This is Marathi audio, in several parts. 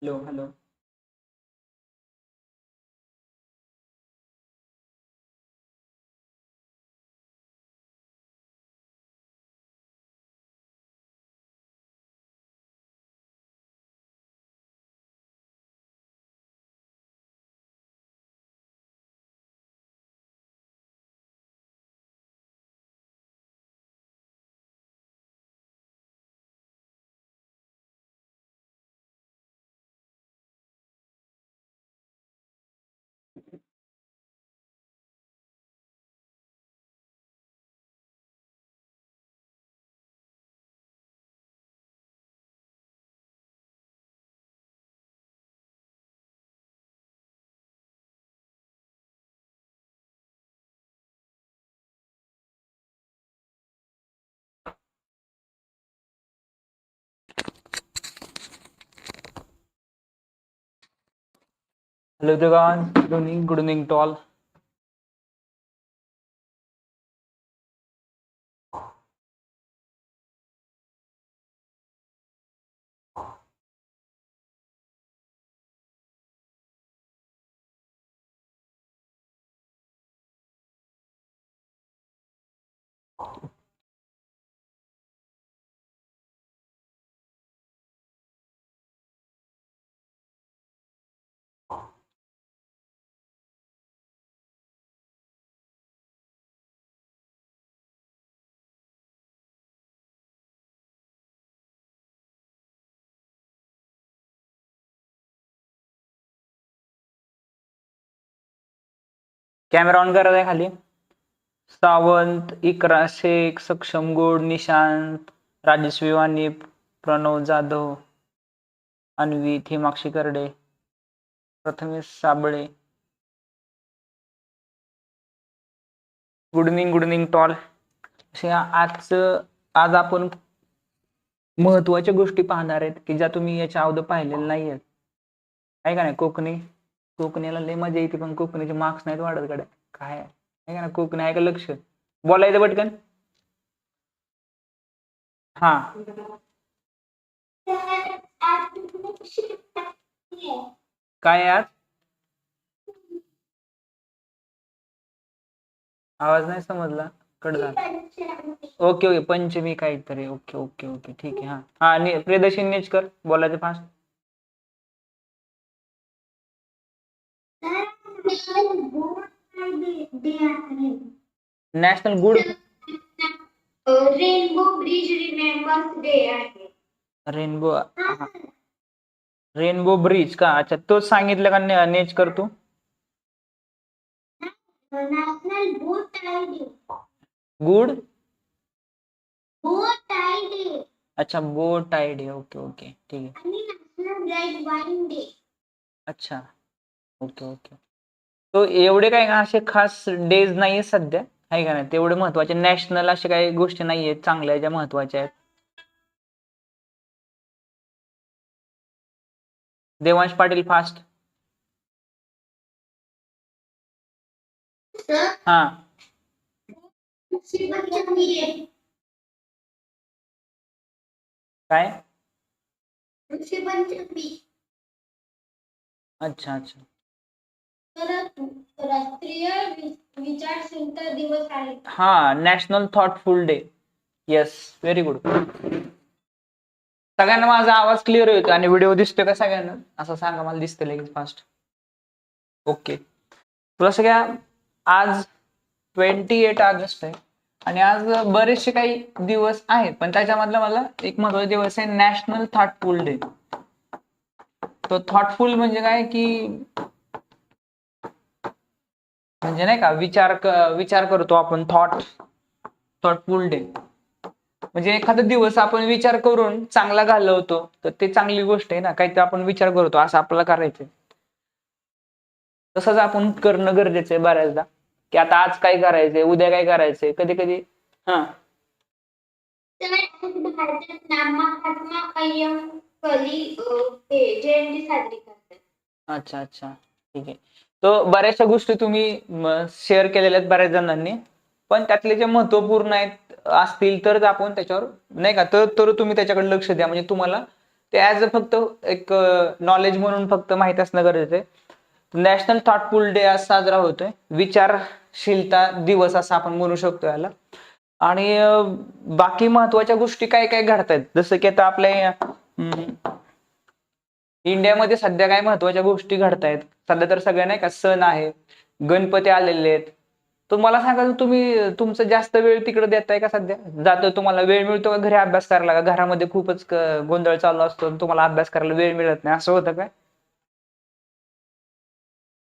hello hello Hello everyone, good evening to all. Camera on करायचा खाली Sawant Iqra Shaikh Saksham Gode Nishant Rajesh Bhiwani Pranab Jadhav Anvi Thimakshi Karade Prathamesh Sable good evening good evening to all असे आजचं आज आपण महत्वाच्या गोष्टी पाहणार आहेत की ज्या तुम्ही याच्या अगोदर पाहिलेल्या नाही आहेत ऐका नाही कोकणी कोकणीला लय मजा येते पण कोकणीचे मार्क्स नाहीत वाढत गड्या काय आहे ना कोकणी आहे का लक्ष बोलायचं पटकन हा काय आज आवाज नाही समजला कट झाला ओके ओके पंचमी काय काहीतरी ओके ओके ओके ठीक आहे हा हा प्रियदर्शी नेचकर कर बोलायचं first national good rainbow bridge remembrance day आहे रेनबो रेनबो ब्रिज का अच्छा तो सांगितलं का नेच करतो national boat day good boat day अच्छा बोट डे ओके ओके ठीक है आणि नॅशनल रेड डे अच्छा ओके ओके तो एवढे काय असे खास डेज नाहीये सध्या आहे का नाही तेवढे महत्वाचे नॅशनल अशा काही गोष्टी नाही आहेत चांगल्या ज्या महत्वाच्या आहेत देवांश पाटील फास्ट हा काय अच्छा अच्छा राष्ट्रीय दिवस आहे हा national thoughtful day yes very good सगळ्यांना माझा आवाज क्लिअर येतो आणि व्हिडिओ दिसतोय का सगळ्यांना असं सांगा मला दिसतं लगेच फास्ट ओके तुला सगळ्या आज ट्वेंटी एट ऑगस्ट आहे आणि आज बरेचसे काही दिवस आहेत पण त्याच्यामधला मला एक महत्वाचा दिवस आहे नॅशनल थॉटफुल डे तो थॉटफुल म्हणजे काय की म्हणजे नाही का विचार विचार करतो आपण थॉट थॉट फुल डे म्हणजे एखादा दिवस आपण विचार करून चांगला घालवतो तर ते चांगली गोष्ट आहे ना काहीतरी आपण विचार करतो असं आपल्याला करायचंय तसंच आपण करणं गरजेचं आहे बऱ्याचदा की आता आज काय करायचंय उद्या काय करायचंय कधी कधी हा अच्छा अच्छा ठीक आहे तर बऱ्याचशा गोष्टी तुम्ही शेअर केलेल्या आहेत बऱ्याच जणांनी पण त्यातले जे महत्वपूर्ण आहेत असतील तरच आपण त्याच्यावर नाही का तर तर तुम्ही त्याच्याकडे लक्ष द्या म्हणजे तुम्हाला ते ॲज अ फक्त एक नॉलेज म्हणून फक्त माहीत असणं गरजेचं आहे नॅशनल थॉटफुल डे आज साजरा होतोय विचारशीलता दिवस असं आपण म्हणू शकतो याला आणि बाकी महत्वाच्या गोष्टी काय काय घडत आहेत जसं की आता आपल्या इंडियामध्ये सध्या काय महत्वाच्या गोष्टी घडतायत सध्या तर सगळ्या नाही का सण आहे गणपती आलेले आहेत तर मला सांगा तुम्ही तुमचं जास्त वेळ तिकडे देताय का सध्या जातो तुम्हाला वेळ मिळतो का घरी अभ्यास करायला का घरामध्ये खूपच गोंधळ चालू असतो तुम्हाला अभ्यास करायला वेळ मिळत नाही असं होतं काय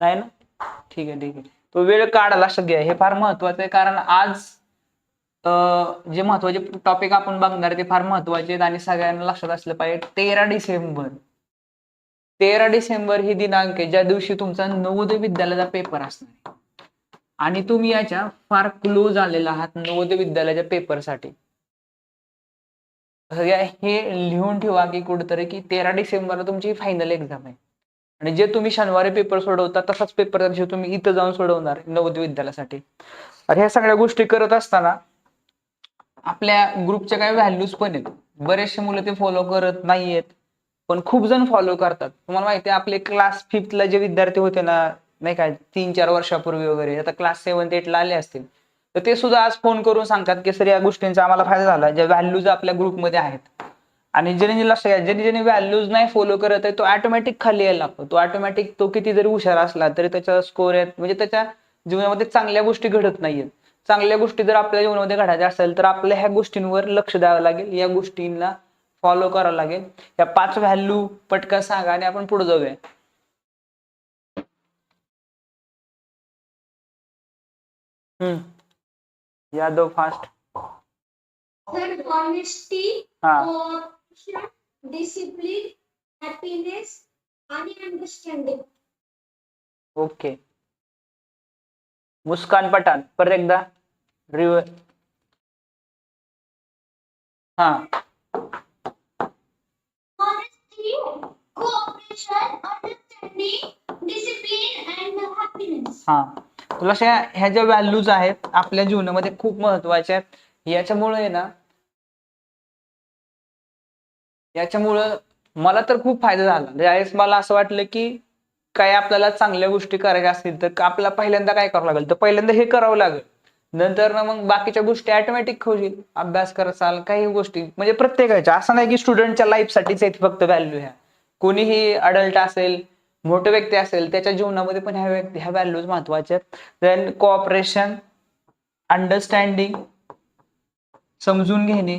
नाही ना ठीक आहे ठीक आहे तो वेळ काढायला सगळ्या हे फार महत्वाचं आहे कारण आज जे महत्वाचे टॉपिक आपण बघणार ते फार महत्वाचे आहेत आणि सगळ्यांना लक्षात असलं पाहिजे तेरा डिसेंबर तेरा डिसेंबर ही दिनांक आहे ज्या दिवशी तुमचा नवोदय विद्यालयाचा पेपर असणार आणि तुम्ही याच्या फार क्लोज आलेला आहात नवोदय विद्यालयाच्या पेपरसाठी सगळ्या हे लिहून ठेवा की कुठेतरी की तेरा डिसेंबरला तुमची फायनल एक्झाम आहे आणि जे तुम्ही शनिवारी पेपर सोडवता तसाच पेपर तुम्ही इथं जाऊन सोडवणार नवोदय विद्यालयासाठी अरे ह्या सगळ्या गोष्टी करत असताना आपल्या ग्रुपच्या काही व्हॅल्यूज पण आहेत बरेचसे मुलं ते फॉलो करत नाहीयेत पण खूप जण फॉलो करतात तुम्हाला माहिती आहे आपले क्लास फिफ्थला जे विद्यार्थी होते ना नाही काय तीन चार वर्षापूर्वी वगैरे आता क्लास सेवन एटला आले असतील तर ते सुद्धा आज फोन करून सांगतात की सर या गोष्टींचा आम्हाला फायदा झाला ज्या व्हॅल्यूज आपल्या ग्रुपमध्ये आहेत आणि ज्याने लक्षात घ्या ज्याने व्हॅल्यूज नाही फॉलो करत आहे तो ऑटोमॅटिक खाली यायला लागतो तो ऑटोमॅटिक तो किती जरी हुशार असला तरी त्याचा स्कोर आहेत म्हणजे त्याच्या जीवनामध्ये चांगल्या गोष्टी घडत नाहीयेत चांगल्या गोष्टी जर आपल्या जीवनामध्ये घडायच्या असेल तर आपल्या ह्या गोष्टींवर लक्ष द्यावं लागेल या गोष्टींना फॉलो करावं लागेल या पाच व्हॅल्यू पटकन सांगा आणि आपण पुढे जाऊया हम्म यादव फास्ट हा डिसिप्लिन हॅपीनेस आणि अंडरस्टँडिंग ओके मुस्कान पठाण परत एकदा रिवर हा हा तुला ह्या ज्या व्हॅल्यूज आहेत आपल्या जीवनामध्ये खूप महत्वाच्या आहेत याच्यामुळे ना याच्यामुळं मला तर खूप फायदा झाला ज्यावेळेस म्हणजे मला असं वाटलं की काय आपल्याला चांगल्या गोष्टी करायच्या असतील तर आपल्याला पहिल्यांदा काय करावं लागेल तर पहिल्यांदा हे करावं लागेल नंतर ना मग बाकीच्या गोष्टी ऑटोमॅटिक होईल अभ्यास कराल काही गोष्टी म्हणजे प्रत्येकाच्या असं नाही की स्टुडंटच्या लाईफसाठीच आहेत फक्त व्हॅल्यू ह्या कोणीही अडल्ट असेल मोठे व्यक्ती असेल त्याच्या जीवनामध्ये पण ह्या व्यक्ती ह्या व्हॅल्यूज महत्वाच्या देन कोऑपरेशन अंडरस्टँडिंग समजून घेणे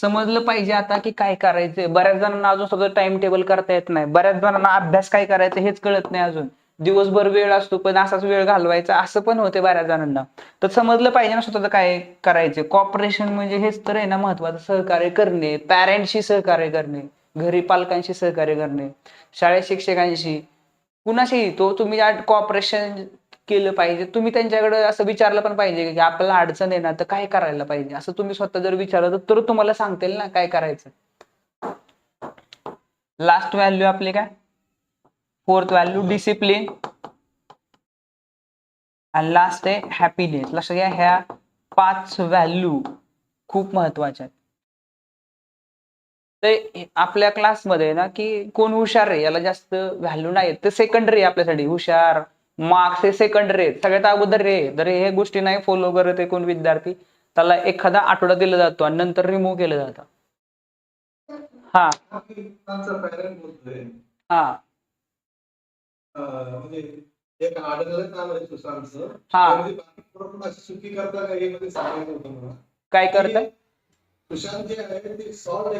समजलं पाहिजे आता की काय करायचंय बऱ्याच जणांना अजून सगळं टाइम टेबल करता येत नाही बऱ्याच जणांना अभ्यास काय करायचं हेच कळत नाही अजून दिवसभर वेळ असतो पण असाच वेळ घालवायचा असं पण होते बऱ्याच जणांना तर समजलं पाहिजे ना स्वतःच काय करायचं कॉपरेशन म्हणजे हेच तर आहे ना महत्वाचं सहकार्य करणे पॅरेंटशी सहकार्य करणे घरी पालकांशी सहकार्य करणे शाळेत शिक्षकांशी कुणाशीही तो तुम्ही कॉपरेशन केलं पाहिजे तुम्ही त्यांच्याकडे असं विचारलं पण पाहिजे की आपल्याला अडचण आहे ना तर काय करायला पाहिजे असं तुम्ही स्वतः जर विचारलं तर तुम्हाला सांगतील ना काय करायचं लास्ट व्हॅल्यू आपली काय फोर्थ व्हॅल्यू डिसिप्लिन आणि लास्ट आहे हॅपीनेस लक्षात घ्या ह्या पाच व्हॅल्यू खूप महत्वाच्या आहेत ते आपल्या क्लासमध्ये ना की कोण हुशार आहे याला जास्त व्हॅल्यू नाही ते सेकंडरी आपल्यासाठी हुशार मार्क्स हे सेकंडरी सगळ्यात अगोदर रे जर हे गोष्टी नाही फॉलो करत कोण विद्यार्थी त्याला एखादा आठवडा दिला जातो आणि नंतर रिमूव्ह केलं जातं हा हा म्हणजे म्हणजे काय करत जे आहे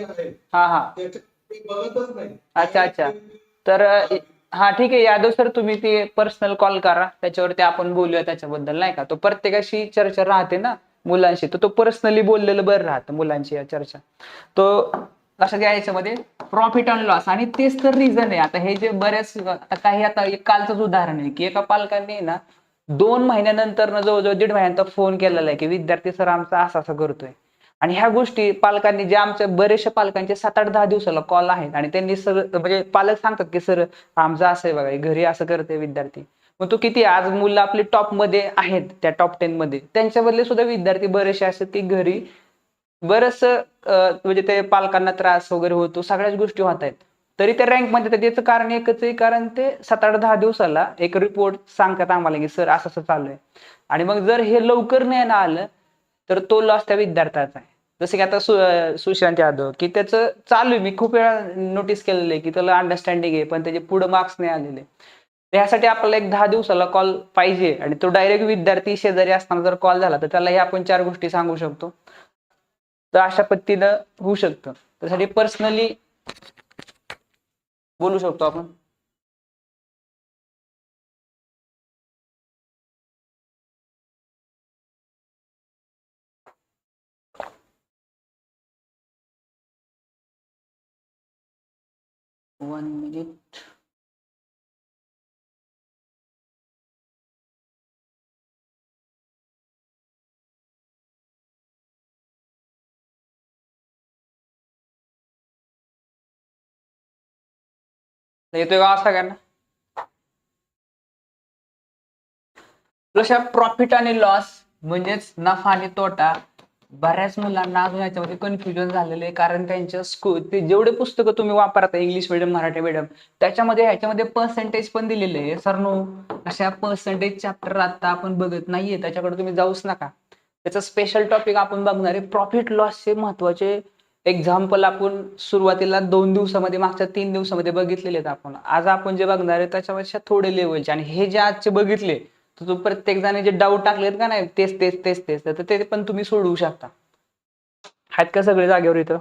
आहे हा हा बघतच नाही अच्छा अच्छा तर हा ठीक आहे यादव सर तुम्ही ते पर्सनल कॉल करा त्याच्यावरती आपण बोलूया त्याच्याबद्दल नाही का तो प्रत्येकाशी चर्चा राहते ना मुलांशी तर तो पर्सनली बोललेलं बरं राहतं मुलांशी या चर्चा तो लक्षात घ्या याच्यामध्ये प्रॉफिट अँड लॉस आणि तेच तर रिझन आहे आता हे जे बऱ्याच काही आता एक कालचंच उदाहरण आहे की एका पालकांनी ना दोन महिन्यानंतर ना जवळजवळ दीड महिन्यांचा फोन केलेला आहे की विद्यार्थी सर आमचा असा असा करतोय आणि ह्या गोष्टी पालकांनी जे आमच्या बरेचशा पालकांचे सात आठ दहा दिवसाला कॉल आहेत आणि त्यांनी सर म्हणजे पालक सांगतात की सर आमचं असं आहे बघा घरी असं करते विद्यार्थी मग तो किती आज मुलं आपली टॉप मध्ये आहेत त्या टॉप टेन मध्ये त्यांच्यामधले सुद्धा विद्यार्थी बरेचसे असतात की घरी बरस म्हणजे ते पालकांना त्रास वगैरे होतो सगळ्याच गोष्टी होत आहेत तरी त्या रँकमध्ये त्याचं कारण एकच आहे कारण ते सात आठ दहा दिवसाला एक रिपोर्ट सांगतात आम्हाला की सर असं असं चालू आहे आणि मग जर हे लवकर नाही आलं तर तो लॉस त्या विद्यार्थ्याचा आहे जसं की आता सुशांत यादव की त्याचं चालू आहे मी खूप वेळा नोटीस केलेलं आहे की त्याला अंडरस्टँडिंग आहे पण त्याचे पुढे मार्क्स नाही आलेले त्यासाठी आपल्याला एक दहा दिवसाला कॉल पाहिजे आणि तो डायरेक्ट विद्यार्थी शेजारी असताना जर कॉल झाला तर त्यालाही आपण चार गोष्टी सांगू शकतो तर अशा पद्धतीनं होऊ शकतं त्यासाठी पर्सनली बोलू शकतो आपण वन मिनिट येतोय का सगळ्यांना प्रॉफिट आणि लॉस म्हणजेच नफा आणि तोटा बऱ्याच मुलांना अजून याच्यामध्ये कन्फ्युजन झालेले आहे कारण त्यांच्या स्कूल ते जेवढे पुस्तकं तुम्ही वापरता इंग्लिश मिडियम मराठी मिडियम त्याच्यामध्ये ह्याच्यामध्ये पर्सेंटेज पण दिलेले आहे सर नो अशा पर्सेंटेज चॅप्टर आता आपण बघत नाहीये त्याच्याकडे तुम्ही जाऊच नका त्याचा स्पेशल टॉपिक आपण बघणार आहे प्रॉफिट लॉसचे महत्वाचे एक्झाम्पल आपण सुरुवातीला दोन दिवसामध्ये मागच्या तीन दिवसामध्ये बघितलेले आहेत आपण आज आपण जे बघणार आहे त्याच्यापेक्षा थोडे लेवलचे आणि हे जे आजचे बघितले तर तो प्रत्येक जण जे डाऊट टाकलेत का नाही तेच तेच तेच तेच तर ते पण तुम्ही सोडवू शकता आहेत का सगळे जागेवर इथं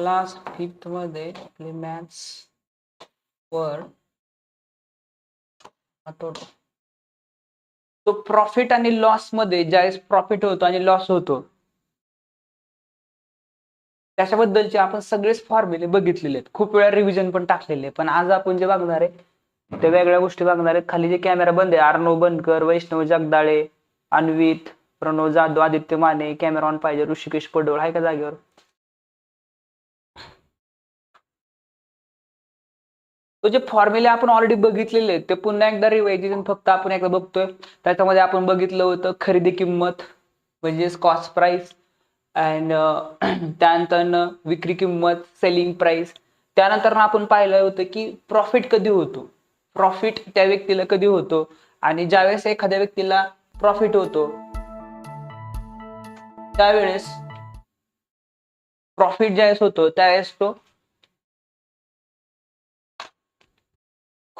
क्लास मध्ये आपले मॅथ्स वर तो प्रॉफिट आणि लॉस मध्ये ज्यावेळेस प्रॉफिट होतो आणि लॉस होतो त्याच्याबद्दलचे आपण सगळेच फॉर्म्युले बघितलेले आहेत खूप वेळा रिव्हिजन पण टाकलेले पण आज आपण जे बघणार आहे त्या वेगळ्या गोष्टी बघणार आहे खाली जे कॅमेरा बंद आहे अर्णव बनकर वैष्णव जगदाळे अन्वित प्रणव जाधव आदित्य माने कॅमेरा ऑन पाहिजे ऋषिकेश पडोळ आहे का जागेवर तो जे फॉर्म्युले आपण ऑलरेडी बघितलेले आहेत ते पुन्हा एकदा रिवायजेशन फक्त आपण एकदा बघतोय त्याच्यामध्ये आपण बघितलं होतं खरेदी किंमत म्हणजे कॉस्ट प्राइस अँड त्यानंतर विक्री किंमत सेलिंग प्राइस त्यानंतर आपण पाहिलं होतं की प्रॉफिट कधी होतो प्रॉफिट त्या व्यक्तीला कधी होतो आणि ज्यावेळेस एखाद्या व्यक्तीला प्रॉफिट होतो त्यावेळेस प्रॉफिट ज्यावेळेस होतो त्यावेळेस तो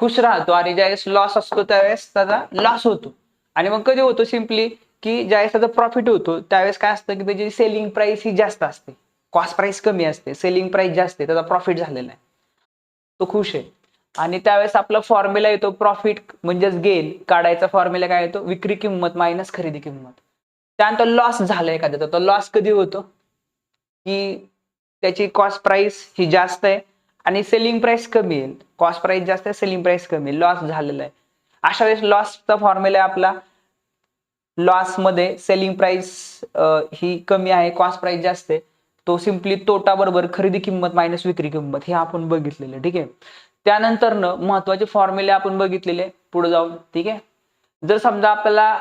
खुश राहतो आणि ज्यावेळेस लॉस असतो त्यावेळेस त्याचा लॉस होतो आणि मग कधी होतो सिम्पली की ज्यावेळेस त्याचा प्रॉफिट होतो त्यावेळेस काय असतं की त्याची सेलिंग प्राइस ही जास्त असते कॉस्ट प्राइस कमी असते सेलिंग प्राइस जास्त आहे त्याचा प्रॉफिट झालेला आहे तो खुश आहे आणि त्यावेळेस आपला फॉर्म्युला येतो प्रॉफिट म्हणजेच गेन काढायचा फॉर्म्युला काय येतो विक्री किंमत मायनस खरेदी किंमत त्यानंतर लॉस झाला एखाद्याचा तर लॉस कधी होतो की त्याची कॉस्ट प्राइस ही जास्त आहे आणि सेलिंग प्राइस कमी येईल कॉस्ट प्राइस जास्त आहे सेलिंग प्राइस कमी लॉस झालेला आहे अशा वेळेस लॉसचा फॉर्म्युला आहे आपला लॉसमध्ये सेलिंग प्राइस ही कमी आहे कॉस्ट प्राइस जास्त आहे तो सिम्पली तोटा बरोबर खरेदी किंमत मायनस विक्री किंमत हे आपण बघितलेलं ठीक आहे त्यानंतरनं महत्वाचे फॉर्म्युले आपण बघितलेले पुढे जाऊन ठीक आहे जर समजा आपल्याला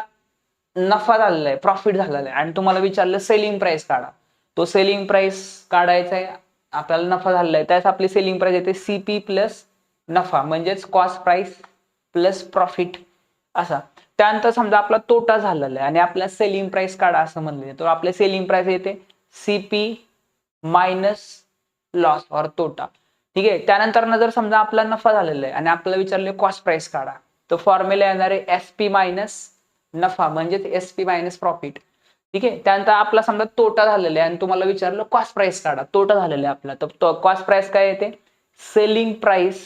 नफा झालेला आहे प्रॉफिट झालेला आहे आणि तुम्हाला विचारलं सेलिंग प्राइस काढा तो सेलिंग प्राइस काढायचा आहे आपल्याला नफा झालेला आहे त्यास आपली सेलिंग प्राइस येते सीपी प्लस नफा म्हणजेच कॉस्ट प्राइस प्लस प्रॉफिट असा त्यानंतर समजा आपला तोटा झालेला आहे आणि आपल्या सेलिंग प्राइस काढा असं म्हणले तर आपले सेलिंग प्राइस येते सी पी मायनस लॉस और तोटा ठीक आहे त्यानंतर जर समजा आपला नफा झालेला आहे आणि आपल्याला विचारले कॉस्ट प्राइस काढा तर फॉर्म्युला येणार आहे एस पी मायनस नफा म्हणजेच एस पी मायनस प्रॉफिट ठीक आहे त्यानंतर आपला समजा तोटा झालेला आहे आणि तुम्हाला विचारलं कॉस्ट प्राइस काढा तोटा झालेला आहे आपला तर कॉस्ट प्राइस काय येते सेलिंग प्राइस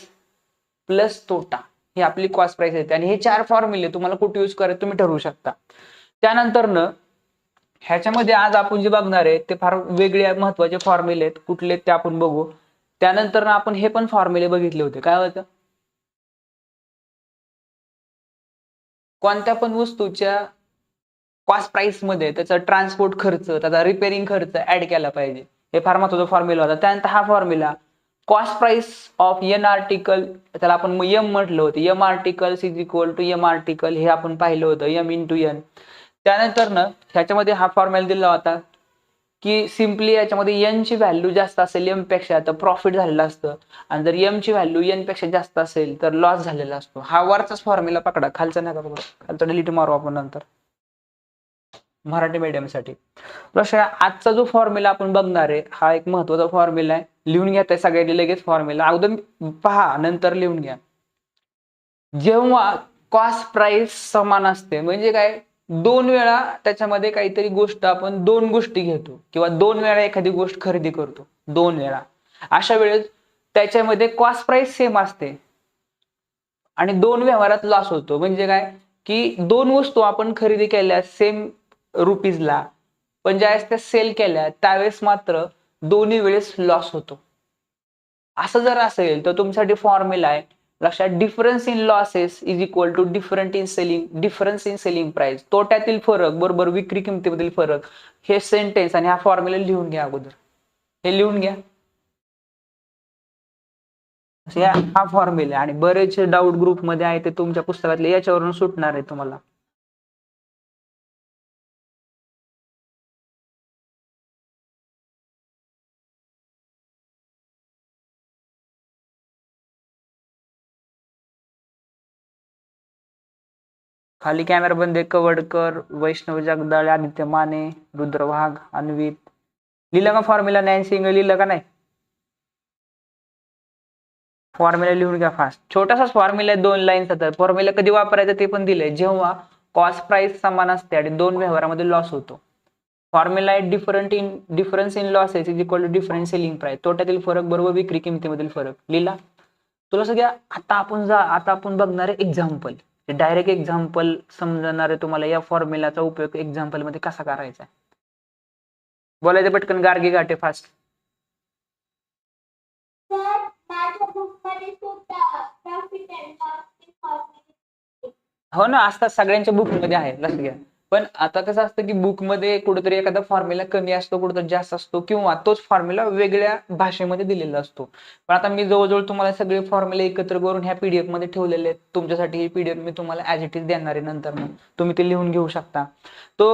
प्लस तोटा ही आपली कॉस्ट प्राइस येते आणि हे चार फॉर्म्युले तुम्हाला कुठे यूज करायचे तुम्ही ठरवू शकता त्यानंतर न ह्याच्यामध्ये आज आपण जे बघणार आहे ते फार वेगळे महत्वाचे फॉर्म्युले आहेत कुठले ते आपण बघू त्यानंतर आपण हे पण फॉर्म्युले बघितले होते काय होतं कोणत्या पण वस्तूच्या कॉस्ट प्राइस मध्ये त्याचा ट्रान्सपोर्ट खर्च त्याचा रिपेअरिंग खर्च ऍड केला पाहिजे हे फार महत्वाचा फॉर्म्युला होता त्यानंतर हा formula cost price of an article त्याला आपण यम म्हटलं होतं M article is equal to M article हे आपण पाहिलं होतं यम इन टू एन त्यानंतर ना ह्याच्यामध्ये हा फॉर्म्युला दिला होता की सिम्पली याच्यामध्ये ची व्हॅल्यू जास्त असेल एम पेक्षा तर प्रॉफिट झालेलं असतं आणि जर ची व्हॅल्यू एन पेक्षा जास्त असेल तर लॉस झालेला असतो हा वरचाच फॉर्म्युला पकडा खालचा नका पकडा खालचा डिलीट मारू आपण नंतर मराठी मीडियमसाठी प्रश्न आजचा जो फॉर्म्युला आपण बघणार आहे हा एक महत्वाचा फॉर्म्युला आहे लिहून घ्या त्या सगळ्यांनी लगेच फॉर्म्युला अगोदर पहा नंतर लिहून घ्या जेव्हा कॉस्ट प्राइस समान असते म्हणजे काय दोन वेळा त्याच्यामध्ये काहीतरी गोष्ट आपण दोन गोष्टी घेतो किंवा दोन वेळा एखादी गोष्ट खरेदी करतो दोन वेळा अशा वेळेस त्याच्यामध्ये कॉस्ट प्राइस सेम असते आणि दोन व्यवहारात लॉस होतो म्हणजे काय की दोन वस्तू आपण खरेदी केल्या सेम रुपीजला पण ज्यावेळेस त्या सेल केल्या त्यावेळेस मात्र दोन्ही वेळेस लॉस होतो असं जर असेल तर तुमच्यासाठी फॉर्म्युला आहे लक्षात difference in losses is equal to different in selling difference in selling price तोट्यातील फरक बरोबर विक्री किमतीमधील फरक हे सेंटेन्स आणि हा फॉर्म्युला लिहून घ्या अगोदर हे लिहून घ्या हा फॉर्म्युला आणि बरेच डाऊट ग्रुपमध्ये आहे ते तुमच्या पुस्तकातले याच्यावरून सुटणार आहे तुम्हाला खाली बंद कवडकर वैष्णव जगदाळ आदित्य माने रुद्र वाघ अन्वित लिहिलं का फॉर्म्युला नॅन सिंग लिहिलं का नाही फॉर्म्युला लिहून घ्या फास्ट छोटासा फॉर्म्युला दोन लाईन तर फॉर्म्युला कधी वापरायचं ते पण दिलंय जेव्हा कॉस्ट प्राइस समान असते आणि दोन व्यवहारामध्ये लॉस होतो फॉर्म्युला आहे different in difference in loss is equal to difference selling price तोट्यातील फरक बरोबर विक्री किमतीमधील फरक लिहिला तुला सगळ्या आता आपण जा आता आपण बघणार आहे एक्झाम्पल डायरेक्ट एक्झाम्पल समजणारे तुम्हाला या फॉर्म्युलाचा उपयोग एक्झाम्पल मध्ये कसा करायचा बोलायचं पटकन गार्गे गाठे फास्ट हो ना असतात सगळ्यांच्या बुक मध्ये आहे लस घ्या पण आता कसं असतं की बुकमध्ये कुठेतरी एखादा फॉर्म्युला कमी असतो कुठेतरी जास्त असतो किंवा तोच फॉर्म्युला वेगळ्या भाषेमध्ये दिलेला असतो पण आता मी जवळजवळ तुम्हाला सगळे फॉर्म्युले एकत्र करून ह्या पीडीएफ मध्ये ठेवलेले आहेत तुमच्यासाठी ही पीडीएफ मी तुम्हाला ऍज इट इज देणार आहे नंतर मग तुम्ही ते लिहून घेऊ शकता तो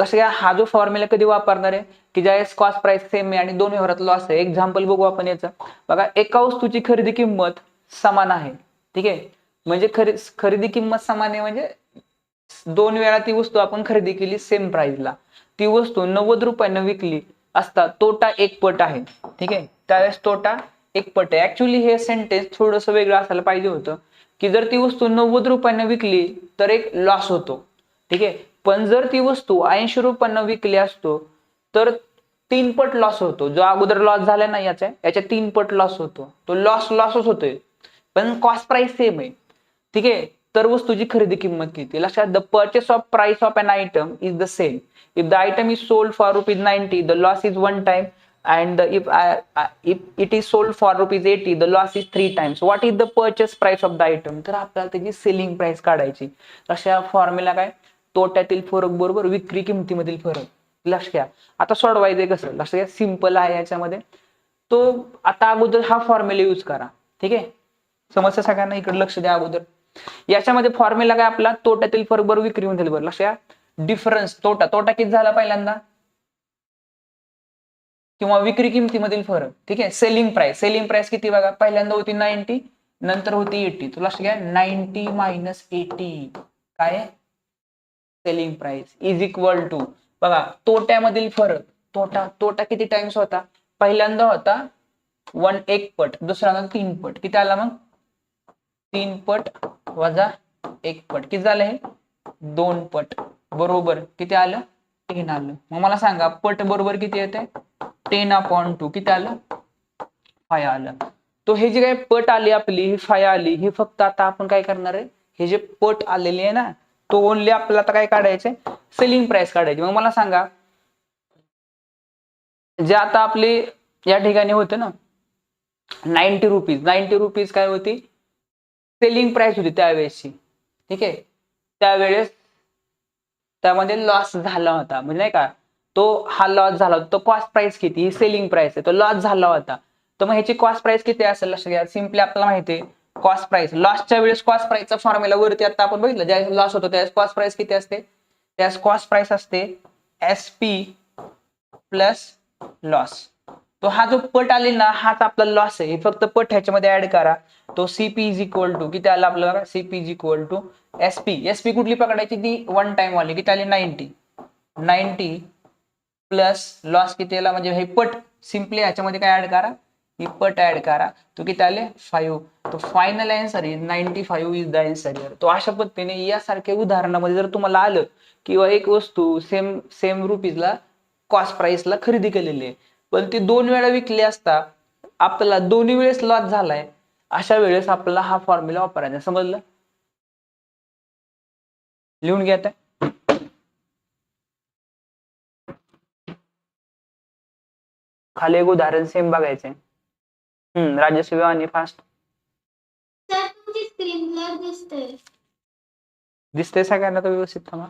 कसं हा जो फॉर्म्युला कधी वापरणार आहे की ज्या कॉस्ट प्राइस सेम आहे आणि दोन व्यवहारात लॉस आहे एक्झाम्पल बघू आपण याचं बघा एका वस्तूची खरेदी किंमत समान आहे ठीक आहे म्हणजे खरे खरेदी किंमत समान आहे म्हणजे दोन वेळा ती वस्तू आपण खरेदी केली सेम प्राइसला ती वस्तू नव्वद रुपयानं विकली असता तोटा एक पट आहे ठीक आहे त्यावेळेस तोटा एक पट आहे ऍक्च्युली हे सेंटेन्स थोडस वेगळं असायला पाहिजे होतं की जर ती वस्तू नव्वद रुपयानं विकली तर एक लॉस होतो ठीक आहे पण जर ती वस्तू ऐंशी रुपयांना विकली असतो तर तीन पट लॉस होतो जो अगोदर लॉस झाला ना याचा याच्या तीन पट लॉस होतो तो लॉस लॉसच होतोय पण कॉस्ट प्राइस सेम आहे ठीक आहे तर वस्तूची खरेदी किंमत किती लक्षात the purchase of price of an item is the same if the item is sold for rupees ninety the loss is one time and if if if it sold for rupees eighty 80 loss loss three three what is the the price of the the तर आपल्याला त्याची सेलिंग प्राइस काढायची अशा फॉर्म्युला काय तोट्यातील फरक बरोबर विक्री किमतीमधील फरक लक्ष घ्या आता सोडवायचं कसं लक्ष घ्या सिंपल आहे याच्यामध्ये तो आता अगोदर हा फॉर्म्युला यूज करा ठीक आहे समस्या सगळ्यांना इकडे लक्ष द्या अगोदर याच्यामध्ये फॉर्म्युला काय आपला तोट्यातील फरक बरोबर विक्री होऊन बरोबर लक्ष डिफरन्स तोटा तोटा किती झाला पहिल्यांदा किंवा विक्री किमतीमधील फरक ठीक आहे सेलिंग प्राइस सेलिंग प्राइस किती बघा पहिल्यांदा होती नाईन्टी नंतर होती एटी तो लक्ष घ्या नाईन्टी मायनस एटी काय selling price is equal to बघा तोट्यामधील फरक तोटा तोटा किती टाइम्स होता पहिल्यांदा होता वन एक पट दुसऱ्यांदा तीन पट किती आला मग तीन पट वजा एक पट किती झालं हे दोन पट बरोबर किती आलं टेन आलं मग मला सांगा पट बरोबर किती येते टेन अपॉन टू किती आलं फाय आलं तो हे जे काय पट आली आपली ही फाय आली हे फक्त आता आपण काय करणार आहे हे जे पट आलेले आहे ना तो ओनली आपल्याला आता काय काढायचे सेलिंग प्राइस काढायची मग मला सांगा जे आता आपली या ठिकाणी होते ना नाईन्टी रुपीज नाईन्टी रुपीज काय होती सेलिंग प्राइस होती त्यावेळेसची ठीक आहे त्यावेळेस त्यामध्ये लॉस झाला होता म्हणजे नाही का तो हा लॉस झाला होता तो कॉस्ट प्राइस किती सेलिंग प्राइस आहे तो लॉस झाला होता तर मग ह्याची कॉस्ट प्राइस किती असेल लक्षात घ्या सिम्पली आपल्याला माहिती आहे कॉस्ट प्राइस लॉसच्या वेळेस कॉस्ट प्राइसचा फॉर्म्युला वरती आता आपण बघितलं ज्यावेळेस लॉस होतो त्यावेळेस कॉस्ट प्राइस किती असते त्यास कॉस्ट प्राइस असते एस पी प्लस लॉस तो हा जो पट आले ना हाच आपला लॉस आहे फक्त पट ह्याच्यामध्ये ऍड करा तो सीपी इक्वल टू किती आला आपल्याला CP equal to SP SP कुठली पकडायची ती वन टाइम वाली किती आली नाईन्टी नाईन्टी प्लस लॉस किती आला म्हणजे हे पट सिम्पली ह्याच्यामध्ये काय ऍड करा ही पट ऍड करा तो किती आले फाईव्ह तो final answer is ninety five is the answer year तो अशा पद्धतीने यासारख्या उदाहरणामध्ये जर तुम्हाला आलं किंवा एक वस्तू सेम सेम रुपीजला कॉस्ट प्राइसला खरेदी केलेली आहे पण ती दोन वेळा विकली असता आपल्याला दोन्ही वेळेस लॉस झालाय अशा वेळेस आपल्याला हा फॉर्म्युला वापरायचा समजलं लिहून घ्या त्या खाली एक उदाहरण सेम बघायचंय हम्म राजस्वी आणि फास्ट दिसते सगळ्यांना तर व्यवस्थित थांबा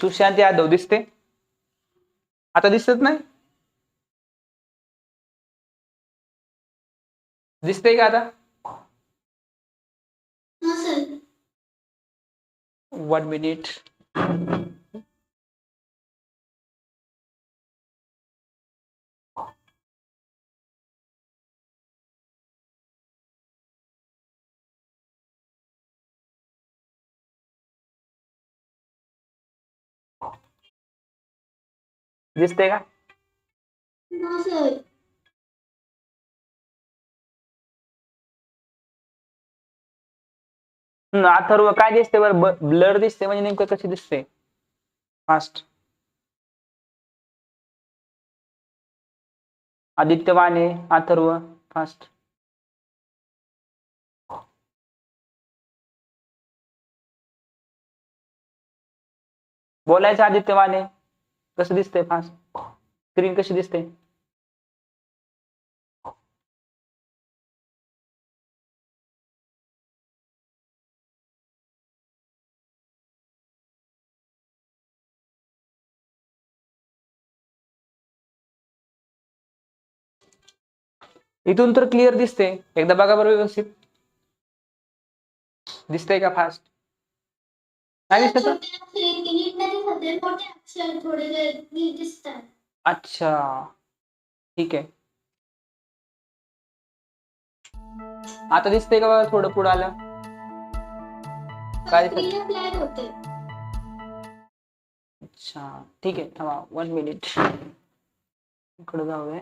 सुशांत यादव दिसते आता दिसत नाही दिसते का आता वन मिनिट दिसते का अथर्व काय दिसते बर ब्लर दिसते म्हणजे नेमकं कशी दिसते फास्ट आदित्य वाने अथर्व फास्ट बोलायचं आदित्य वाने कसं दिसतंय फास्ट स्क्रीन कशी दिसते इथून तर क्लिअर दिसते एकदा बघा बरं व्यवस्थित दिसतंय का फास्ट काय दिसत अच्छा ठीक है आता दिसते का बघा थोडं पुढे आलं काय फ्लॅग होते अच्छा ठीक आहे थांबा वन मिनिट इकडे जाऊया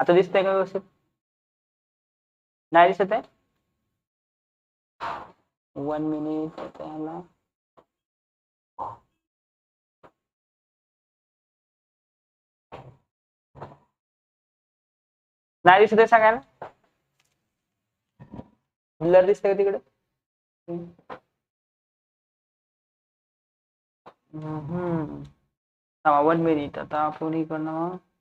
आता दिसतंय का व्यवस्थित नाही दिसत आहे वन मिनिट त्याला नाही दिसत आहे सांगायला ब्लर दिसतंय का तिकडे वन मिनिट आता आपण इकडनं